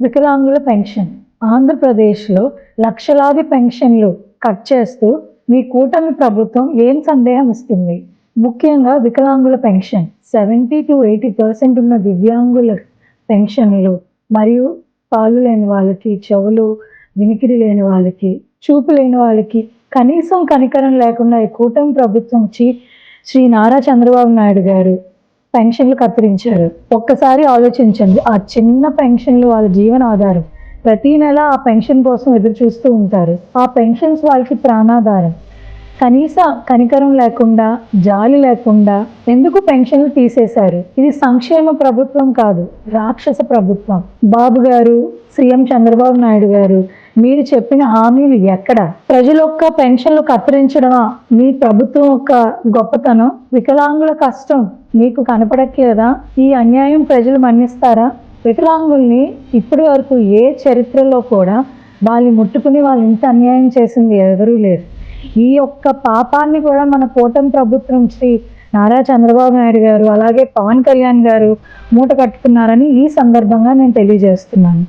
వికలాంగుల పెన్షన్. ఆంధ్రప్రదేశ్లో లక్షలాది పెన్షన్లు కట్ చేస్తూ మీ కూటమి ప్రభుత్వం ఏం సందేహం ఇస్తుంది? ముఖ్యంగా వికలాంగుల pension. Seventy to eighty percent ఉన్న దివ్యాంగుల పెన్షన్లు మరియు పాలు లేని వాళ్ళకి చెవులు వినికిడి లేని వాళ్ళకి చూపు లేని వాళ్ళకి కనీసం కనికరం లేకుండా ఈ కూటమి ప్రభుత్వం చి శ్రీ నారా చంద్రబాబు నాయుడు గారు పెన్షన్లు కత్తిరించారు. ఒక్కసారి ఆలోచించండి ఆ చిన్న పెన్షన్లు వాళ్ళ జీవన ఆధారం. ప్రతి నెల ఆ పెన్షన్ కోసం ఎదురు చూస్తూ ఉంటారు. ఆ పెన్షన్స్ వాళ్ళకి ప్రాణాధారం. కనీస కనికరం లేకుండా జాలి లేకుండా ఎందుకు పెన్షన్లు తీసేశారు? ఇది సంక్షేమ ప్రభుత్వం కాదు రాక్షస ప్రభుత్వం. బాబు గారు సీఎం చంద్రబాబు నాయుడు గారు మీరు చెప్పిన హామీలు ఎక్కడ? ప్రజల యొక్క పెన్షన్లు కత్తిరించడమా? మీ ప్రభుత్వం యొక్క గొప్పతనం? వికలాంగుల కష్టం మీకు కనపడట్లేదా? ఈ అన్యాయం ప్రజలు మన్నిస్తారా? వికలాంగుల్ని ఇప్పటి వరకు ఏ చరిత్రలో కూడా వాళ్ళని ముట్టుకుని వాళ్ళు ఇంత అన్యాయం చేసింది ఎవరూ లేరు. ఈ యొక్క పాపాన్ని కూడా మన కూటమి ప్రభుత్వం శ్రీ నారా చంద్రబాబు నాయుడు గారు అలాగే పవన్ కళ్యాణ్ గారు మూట కట్టుకున్నారని ఈ సందర్భంగా నేను తెలియజేస్తున్నాను.